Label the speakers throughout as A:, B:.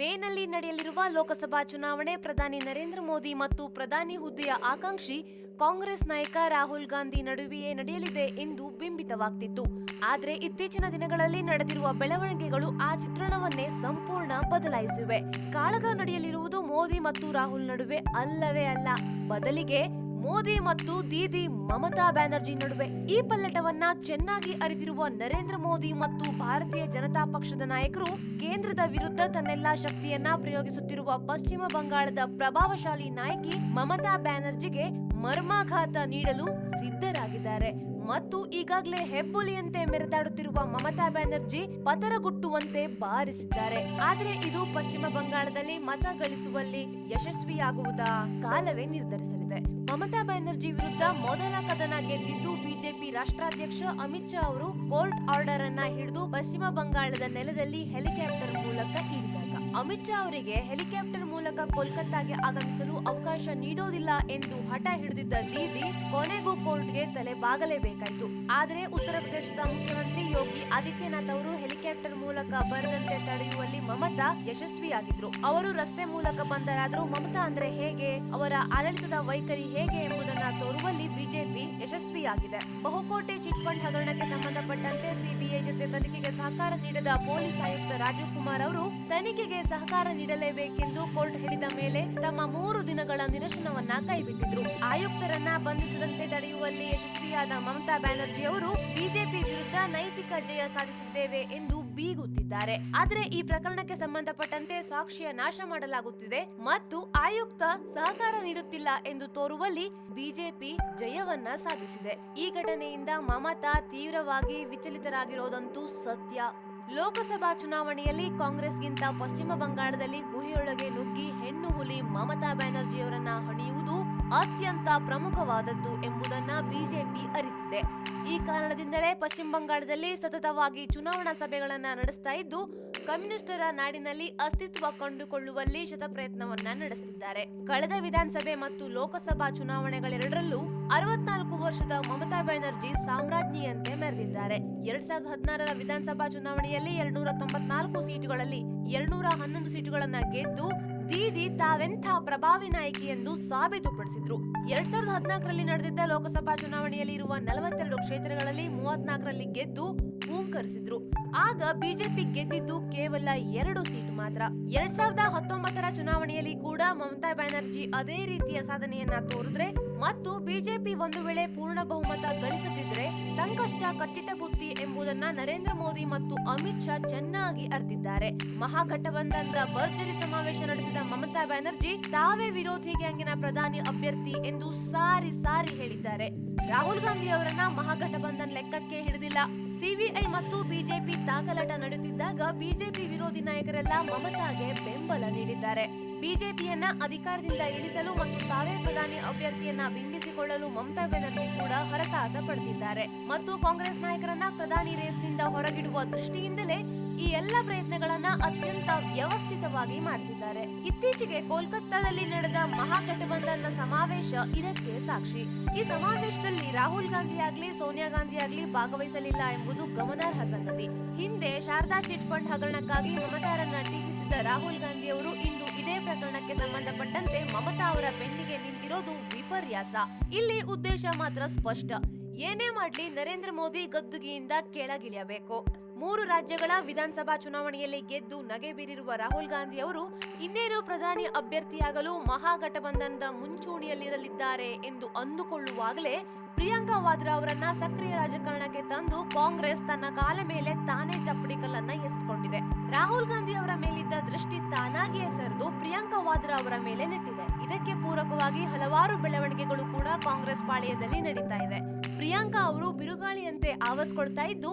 A: ಮೇನಲ್ಲಿ ನಡೆಯಲಿರುವ ಲೋಕಸಭಾ ಚುನಾವಣೆ ಪ್ರಧಾನಿ ನರೇಂದ್ರ ಮೋದಿ ಮತ್ತು ಪ್ರಧಾನಿ ಹುದ್ದೆಯ ಆಕಾಂಕ್ಷಿ ಕಾಂಗ್ರೆಸ್ ನಾಯಕ ರಾಹುಲ್ ಗಾಂಧಿ ನಡುವೆಯೇ ನಡೆಯಲಿದೆ ಎಂದು ಬಿಂಬಿತವಾಗ್ತಿತ್ತು. ಆದರೆ ಇತ್ತೀಚಿನ ದಿನಗಳಲ್ಲಿ ನಡೆದಿರುವ ಬೆಳವಣಿಗೆಗಳು ಆ ಚಿತ್ರಣವನ್ನೇ ಸಂಪೂರ್ಣ ಬದಲಾಯಿಸಿವೆ. ಕಾಳಗ ನಡೆಯಲಿರುವುದು ಮೋದಿ ಮತ್ತು ರಾಹುಲ್ ನಡುವೆ ಅಲ್ಲವೇ ಅಲ್ಲ. ಬದಲಿಗೆ ಮೋದಿ ಮತ್ತು ದೀದಿ ಮಮತಾ ಬ್ಯಾನರ್ಜಿ ನಡುವೆ ಈ ಪಲ್ಲಟವನ್ನ ಚೆನ್ನಾಗಿ ಅರಿತಿರುವ ನರೇಂದ್ರ ಮೋದಿ ಮತ್ತು ಭಾರತೀಯ ಜನತಾ ಪಕ್ಷದ ನಾಯಕರು ಕೇಂದ್ರದ ವಿರುದ್ಧ ತನ್ನೆಲ್ಲಾ ಶಕ್ತಿಯನ್ನ ಪ್ರಯೋಗಿಸುತ್ತಿರುವ ಪಶ್ಚಿಮ ಬಂಗಾಳದ ಪ್ರಭಾವಶಾಲಿ ನಾಯಕಿ ಮಮತಾ ಬ್ಯಾನರ್ಜಿಗೆ ಮರ್ಮಾಘಾತ ನೀಡಲು ಸಿದ್ಧರಾಗಿದ್ದಾರೆ. ಮತ್ತು ಈಗಾಗಲೇ ಹೆಬ್ಬುಲಿಯಂತೆ ಮೆರೆದಾಡುತ್ತಿರುವ ಮಮತಾ ಬ್ಯಾನರ್ಜಿ ಪತರಗುಟ್ಟುವಂತೆ ಬಾರಿಸಿದ್ದಾರೆ. ಆದರೆ ಇದು ಪಶ್ಚಿಮ ಬಂಗಾಳದಲ್ಲಿ ಮತ ಗಳಿಸುವಲ್ಲಿ ಯಶಸ್ವಿಯಾಗುವುದಾ ಕಾಲವೇ ನಿರ್ಧರಿಸಲಿದೆ. ಮಮತಾ ಬ್ಯಾನರ್ಜಿ ವಿರುದ್ಧ ಮೊದಲ ಕದನ ಗೆದ್ದಿದ್ದು ಬಿಜೆಪಿ ರಾಷ್ಟ್ರಾಧ್ಯಕ್ಷ ಅಮಿತ್ ಶಾ ಅವರು ಕೋರ್ಟ್ ಆರ್ಡರ್ ಅನ್ನ ಹಿಡಿದು ಪಶ್ಚಿಮ ಬಂಗಾಳದ ನೆಲದಲ್ಲಿ ಹೆಲಿಕಾಪ್ಟರ್ ಮೂಲಕ ಇಳಿದಾಗ. ಅಮಿತ್ ಶಾ ಅವರಿಗೆ ಹೆಲಿಕಾಪ್ಟರ್ ಮೂಲಕ ಕೋಲ್ಕತ್ತಾಗೆ ಆಗಮಿಸಲು ಅವಕಾಶ ನೀಡೋದಿಲ್ಲ ಎಂದು ಹಠ ಹಿಡಿದಿದ್ದ ದೀದಿ ಕೊನೆಗೂ ಕೋರ್ಟ್ಗೆ ತಲೆ ಬಾಗಲೇಬೇಕಾಯಿತು. ಆದರೆ ಉತ್ತರ ಪ್ರದೇಶದ ಮುಖ್ಯಮಂತ್ರಿ ಯೋಗಿ ಆದಿತ್ಯನಾಥ್ ಅವರು ಹೆಲಿಕಾಪ್ಟರ್ ಮೂಲಕ ಬರದಂತೆ ತಡೆಯುವಲ್ಲಿ ಮಮತಾ ಯಶಸ್ವಿಯಾಗಿದ್ರು. ಅವರು ರಸ್ತೆ ಮೂಲಕ ಬಂದರಾದರೂ ಮಮತಾ ಅಂದ್ರೆ ಹೇಗೆ ಅವರ ಆಡಳಿತದ ವೈಖರಿ ಹೇಗೆ ಎಂಬುದನ್ನು ತೋರುವಲ್ಲಿ ಬಿಜೆಪಿ ಯಶಸ್ವಿಯಾಗಿದೆ. ಬಹುಕೋಟೆ ಚಿಟ್ ಫಂಡ್ ಹಗರಣಕ್ಕೆ ಸಂಬಂಧಪಟ್ಟಂತೆ ಸಿಬಿಐ ಜೊತೆ ತನಿಖೆಗೆ ಸಹಕಾರ ನೀಡದ ಪೊಲೀಸ್ ಆಯುಕ್ತ ರಾಜೀವ್ ಕುಮಾರ್ ಅವರು ತನಿಖೆಗೆ ಸಹಕಾರ ನೀಡಲೇಬೇಕೆಂದು ಕೋರ್ಟ್ ಹೇಳಿದ ಮೇಲೆ ತಮ್ಮ ಮೂರು ದಿನಗಳ ನಿರಶನವನ್ನ ಕೈಬಿಟ್ಟಿದ್ರು. ಆಯುಕ್ತರನ್ನ ಬಂಧಿಸದಂತೆ ತಡೆಯುವಲ್ಲಿ ಯಶಸ್ವಿಯಾದ ಮಮತಾ ಬ್ಯಾನರ್ಜಿ ಅವರು ಬಿಜೆಪಿ ವಿರುದ್ಧ ನೈತಿಕ ಜಯ ಸಾಧಿಸಿದ್ದೇವೆ ಎಂದು ಬೀಗುತ್ತಿದ್ದಾರೆ. ಆದರೆ ಈ ಪ್ರಕರಣಕ್ಕೆ ಸಂಬಂಧಪಟ್ಟಂತೆ ಸಾಕ್ಷಿಯ ನಾಶ ಮಾಡಲಾಗುತ್ತಿದೆ ಮತ್ತು ಆಯುಕ್ತ ಸಹಕಾರ ನೀಡುತ್ತಿಲ್ಲ ಎಂದು ತೋರುವಲ್ಲಿ ಬಿಜೆಪಿ ಜಯವನ್ನ ಸಾಧಿಸಿದೆ. ಈ ಘಟನೆಯಿಂದ ಮಮತಾ ತೀವ್ರವಾಗಿ ವಿಚಲಿತರಾಗಿರೋದಂತೂ ಸತ್ಯ. ಲೋಕಸಭಾ ಚುನಾವಣೆಯಲ್ಲಿ ಕಾಂಗ್ರೆಸ್ಗಿಂತ ಪಶ್ಚಿಮ ಬಂಗಾಳದಲ್ಲಿ ಗುಹೆಯೊಳಗೆ ನುಗ್ಗಿ ಹೆಣ್ಣು ಹುಲಿ ಮಮತಾ ಬ್ಯಾನರ್ಜಿಯವರನ್ನ ಹಣಿಯುವುದು ಅತ್ಯಂತ ಪ್ರಮುಖವಾದದ್ದು ಎಂಬುದನ್ನ ಬಿಜೆಪಿ ಅರಿತಿದೆ. ಈ ಕಾರಣದಿಂದಲೇ ಪಶ್ಚಿಮ ಬಂಗಾಳದಲ್ಲಿ ಸತತವಾಗಿ ಚುನಾವಣಾ ಸಭೆಗಳನ್ನ ನಡೆಸ್ತಾ ಇದ್ದು, ಕಮ್ಯುನಿಸ್ಟರ ನಾಡಿನಲ್ಲಿ ಅಸ್ತಿತ್ವ ಕಂಡುಕೊಳ್ಳುವಲ್ಲಿ ಶತಪ್ರಯತ್ನವನ್ನ ನಡೆಸುತ್ತಿದ್ದಾರೆ ಕಳೆದ ವಿಧಾನಸಭೆ ಮತ್ತು ಲೋಕಸಭಾ ಚುನಾವಣೆಗಳೆರಡರಲ್ಲೂ ಅರವತ್ನಾಲ್ಕು ವರ್ಷದ ಮಮತಾ ಬ್ಯಾನರ್ಜಿ ಸಾಮ್ರಾಜ್ಞಿಯಂತೆ ಮೆರೆದಿದ್ದಾರೆ. ಎರಡ್ ಸಾವಿರದ ಹದಿನಾರರ ವಿಧಾನಸಭಾ ಚುನಾವಣೆಯಲ್ಲಿ ಎರಡ್ನೂರ ತೊಂಬತ್ನಾಲ್ಕು ಸೀಟುಗಳಲ್ಲಿ ಎರಡ್ನೂರ ಹನ್ನೊಂದು ಸೀಟುಗಳನ್ನ ಗೆದ್ದು ದೀದಿ ತಾವೆಂಥ ಪ್ರಭಾವಿ ನಾಯಕಿ ಎಂದು ಸಾಬೀತುಪಡಿಸಿದ್ರು. ಎರಡ್ ಸಾವಿರದ ಹದಿನಾಲ್ಕರಲ್ಲಿ ನಡೆದಿದ್ದ ಲೋಕಸಭಾ ಚುನಾವಣೆಯಲ್ಲಿ ಇರುವ ನಲವತ್ತೆರಡು ಕ್ಷೇತ್ರಗಳಲ್ಲಿ ಮೂವತ್ನಾಲ್ಕರಲ್ಲಿ ಗೆದ್ದು ಹೂಂಕರಿಸಿದ್ರು. ಆಗ ಬಿಜೆಪಿ ಗೆದ್ದಿದ್ದು ಕೇವಲ ಎರಡು ಸೀಟು ಮಾತ್ರ. ಎರಡ್ ಸಾವಿರದ ಹತ್ತೊಂಬತ್ತರ ಚುನಾವಣೆಯಲ್ಲಿ ಕೂಡ ಮಮತಾ ಬ್ಯಾನರ್ಜಿ ಅದೇ ರೀತಿಯ ಸಾಧನೆಯನ್ನ ತೋರಿದ್ರೆ ಮತ್ತು ಬಿಜೆಪಿ ಒಂದು ವೇಳೆ ಪೂರ್ಣ ಬಹುಮತ ಗಳಿಸದಿದ್ರೆ ಸಂಕಷ್ಟ ಕಟ್ಟಿಟ್ಟ ಬುತ್ತಿ ಎಂಬುದನ್ನ ನರೇಂದ್ರ ಮೋದಿ ಮತ್ತು ಅಮಿತ್ ಶಾ ಚೆನ್ನಾಗಿ ಅರ್ತಿದ್ದಾರೆ ಮಹಾಗಠಬಂಧನದ ಭರ್ಜರಿ ಸಮಾವೇಶ ನಡೆಸಿದ ಮಮತಾ ಬ್ಯಾನರ್ಜಿ, ತಾವೇ ವಿರೋಧಿ ಗ್ಯಾಂಗಿನ ಪ್ರಧಾನಿ ಅಭ್ಯರ್ಥಿ ಎಂದು ಸಾರಿ ಸಾರಿ ಹೇಳಿದ್ದಾರೆ. ರಾಹುಲ್ ಗಾಂಧಿ ಅವರನ್ನ ಮಹಾಗಠಬಂಧನ್ ಲೆಕ್ಕಕ್ಕೆ ಹಿಡಿದಿಲ್ಲ. ಸಿಬಿಐ ಮತ್ತು ಬಿಜೆಪಿ ತಾಕಲಾಟ ನಡೆಯುತ್ತಿದ್ದಾಗ ಬಿಜೆಪಿ ವಿರೋಧಿ ನಾಯಕರೆಲ್ಲ ಮಮತಾಗೆ ಬೆಂಬಲ ನೀಡಿದ್ದಾರೆ. ಬಿಜೆಪಿಯನ್ನ ಅಧಿಕಾರದಿಂದ ಇಳಿಸಲು ಮತ್ತು ತಾವೇ ಪ್ರಧಾನಿ ಅಭ್ಯರ್ಥಿಯನ್ನ ಬಿಂಬಿಸಿಕೊಳ್ಳಲು ಮಮತಾ ಬ್ಯಾನರ್ಜಿ ಕೂಡ ಹರಸಾಹಸ ಪಡೆದಿದ್ದಾರೆ ಮತ್ತು ಕಾಂಗ್ರೆಸ್ ನಾಯಕರನ್ನ ಪ್ರಧಾನಿ ರೇಸ್ನಿಂದ ಹೊರಗಿಡುವ ದೃಷ್ಟಿಯಿಂದಲೇ ಈ ಎಲ್ಲ ಪ್ರಯತ್ನಗಳನ್ನ ಅತ್ಯಂತ ವ್ಯವಸ್ಥಿತವಾಗಿ ಮಾಡ್ತಿದ್ದಾರೆ. ಇತ್ತೀಚೆಗೆ ಕೋಲ್ಕತ್ತಾದಲ್ಲಿ ನಡೆದ ಮಹಾಗಠಬಂಧನ್ನ ಸಮಾವೇಶ ಇದಕ್ಕೆ ಸಾಕ್ಷಿ. ಈ ಸಮಾವೇಶದಲ್ಲಿ ರಾಹುಲ್ ಗಾಂಧಿ ಆಗ್ಲಿ, ಸೋನಿಯಾ ಗಾಂಧಿ ಆಗ್ಲಿ ಭಾಗವಹಿಸಲಿಲ್ಲ ಎಂಬುದು ಗಮನಾರ್ಹ ಸಂಗತಿ. ಹಿಂದೆ ಶಾರದಾ ಚಿಟ್ ಫಂಡ್ ಹಗರಣಕ್ಕಾಗಿ ಮಮತಾರನ್ನ ಟೀಕಿಸಿದ್ದ ರಾಹುಲ್ ಗಾಂಧಿ ಅವರು ಇಂದು ಇದೇ ಪ್ರಕರಣಕ್ಕೆ ಸಂಬಂಧಪಟ್ಟಂತೆ ಮಮತಾ ಅವರ ಬೆನ್ನಿಗೆ ನಿಂತಿರೋದು ವಿಪರ್ಯಾಸ. ಇಲ್ಲಿ ಉದ್ದೇಶ ಮಾತ್ರ ಸ್ಪಷ್ಟ. ಏನೇ ಮಾಡ್ಲಿ, ನರೇಂದ್ರ ಮೋದಿ ಗದ್ದುಗೆಯಿಂದ ಕೆಳಗಿಳಿಯಬೇಕು. ಮೂರು ರಾಜ್ಯಗಳ ವಿಧಾನಸಭಾ ಚುನಾವಣೆಯಲ್ಲಿ ಗೆದ್ದು ನಗೆ ಬೀರಿರುವ ರಾಹುಲ್ ಗಾಂಧಿ ಅವರು ಇನ್ನೇನು ಪ್ರಧಾನಿ ಅಭ್ಯರ್ಥಿಯಾಗಲು ಮಹಾಗಠಬಂಧನದ ಮುಂಚೂಣಿಯಲ್ಲಿರಲಿದ್ದಾರೆ ಎಂದು ಅಂದುಕೊಳ್ಳುವಾಗಲೇ ಪ್ರಿಯಾಂಕಾ ವಾದ್ರಾ ಅವರನ್ನ ಸಕ್ರಿಯ ರಾಜಕಾರಣಕ್ಕೆ ತಂದು ಕಾಂಗ್ರೆಸ್ ತನ್ನ ಕಾಲ ಮೇಲೆ ತಾನೇ ಚಪ್ಪಡಿ ಕಲ್ಲನ್ನ ಎಸೆದುಕೊಂಡಿದೆ. ರಾಹುಲ್ ಗಾಂಧಿ ಅವರ ಮೇಲಿದ್ದ ದೃಷ್ಟಿ ತಾನಾಗಿಯೇ ಸರಿದು ಪ್ರಿಯಾಂಕಾ ವಾದ್ರಾ ಅವರ ಮೇಲೆ ನೆಟ್ಟಿದೆ. ಇದಕ್ಕೆ ಪೂರಕವಾಗಿ ಹಲವಾರು ಬೆಳವಣಿಗೆಗಳು ಕೂಡ ಕಾಂಗ್ರೆಸ್ ಪಾಳೆಯದಲ್ಲಿ ನಡೀತಾ ಇವೆ. ಪ್ರಿಯಾಂಕಾ ಅವರು ಬಿರುಗಾಳಿಯಂತೆ ಆವರಿಸ್ಕೊಳ್ತಾ ಇದ್ದು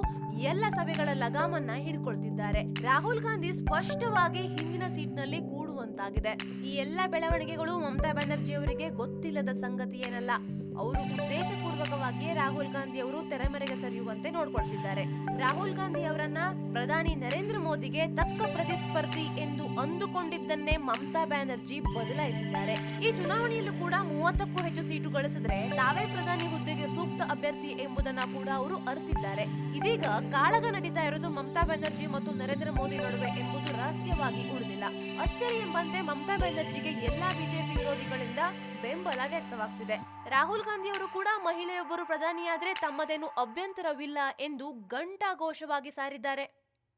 A: ಎಲ್ಲ ಸಭೆಗಳ ಲಗಾಮನ್ನ ಹಿಡ್ಕೊಳ್ತಿದ್ದಾರೆ. ರಾಹುಲ್ ಗಾಂಧಿ ಸ್ಪಷ್ಟವಾಗಿ ಹಿಂದಿನ ಸೀಟ್ನಲ್ಲಿ ಕೂಡುವಂತಾಗಿದೆ. ಈ ಎಲ್ಲ ಬೆಳವಣಿಗೆಗಳು ಮಮತಾ ಬ್ಯಾನರ್ಜಿ ಅವರಿಗೆ ಗೊತ್ತಿಲ್ಲದ ಸಂಗತಿ ಏನಲ್ಲ. ಅವರು ಉದ್ದೇಶಪೂರ್ವಕವಾಗಿಯೇ ರಾಹುಲ್ ಗಾಂಧಿ ಅವರು ತೆರೆಮರೆಗೆ ಸರಿಯುವಂತೆ ನೋಡ್ಕೊಳ್ತಿದ್ದಾರೆ. ರಾಹುಲ್ ಗಾಂಧಿ ಅವರನ್ನ ಪ್ರಧಾನಿ ನರೇಂದ್ರ ಮೋದಿಗೆ ತಕ್ಕ ಪ್ರತಿಸ್ಪರ್ಧಿ ಎಂದು ಅಂದುಕೊಂಡಿದ್ದನ್ನೇ ಮಮತಾ ಬ್ಯಾನರ್ಜಿ ಬದಲಾಯಿಸಿದ್ದಾರೆ. ಈ ಚುನಾವಣೆಯಲ್ಲೂ ಕೂಡ ಮೂವತ್ತಕ್ಕೂ ಹೆಚ್ಚು ಸೀಟು ಗಳಿಸಿದ್ರೆ ತಾವೇ ಪ್ರಧಾನಿ ಹುದ್ದೆಗೆ ಸೂಕ್ತ ಅಭ್ಯರ್ಥಿ ಎಂಬುದನ್ನ ಕೂಡ ಅವರು ಅರಿತಿದ್ದಾರೆ. ಇದೀಗ ಕಾಳಗ ನಡೀತಾ ಇರೋದು ಮಮತಾ ಬ್ಯಾನರ್ಜಿ ಮತ್ತು ನರೇಂದ್ರ ಮೋದಿ ನಡುವೆ ಎಂಬುದು ರಹಸ್ಯವಾಗಿ ಉಳಿದಿಲ್ಲ. ಅಚ್ಚರಿ ಎಂಬಂತೆ ಮಮತಾ ಬ್ಯಾನರ್ಜಿಗೆ ಎಲ್ಲಾ ಬಿಜೆಪಿ ವಿರೋಧಿಗಳಿಂದ ಬೆಂಬಲ ವ್ಯಕ್ತವಾಗ್ತಿದೆ. ರಾಹುಲ್ ಗಾಂಧಿ ಅವರು ಕೂಡ ಮಹಿಳೆಯೊಬ್ಬರು ಪ್ರಧಾನಿಯಾದ್ರೆ ತಮ್ಮದೇನು ಅಭ್ಯಂತರವಿಲ್ಲ ಎಂದು ಘಂಟಾಘೋಷವಾಗಿ ಸಾರಿದ್ದಾರೆ.